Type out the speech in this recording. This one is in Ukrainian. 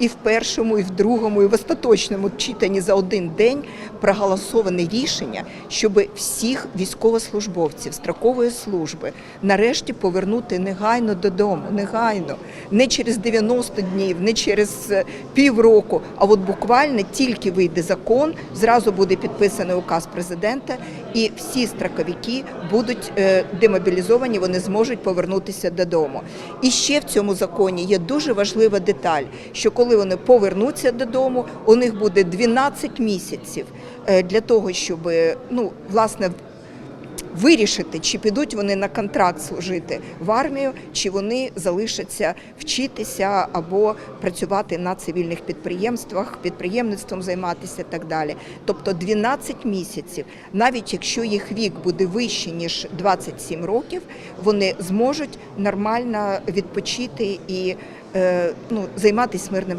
і в першому, і в другому, і в остаточному читанні за один день проголосоване рішення, щоб всіх військовослужбовців строкової служби нарешті повернути негайно додому, негайно, не через 90 днів, не через е, півроку, а от буквально тільки вийде закон, зразу буде підписаний указ президента, і всі строковики будуть е, демобілізовані, вони зможуть повернутися додому. І ще в цьому законі є дуже важлива деталь, що коли вони повернуться додому, у них буде 12 місяців е, для того, щоб ну власне вирішити, чи підуть вони на контракт служити в армію, чи вони залишаться вчитися або працювати на цивільних підприємствах, підприємництвом займатися і так далі. Тобто 12 місяців, навіть якщо їх вік буде вищий ніж 27 років, вони зможуть нормально відпочити і е, ну, займатися мирним життям.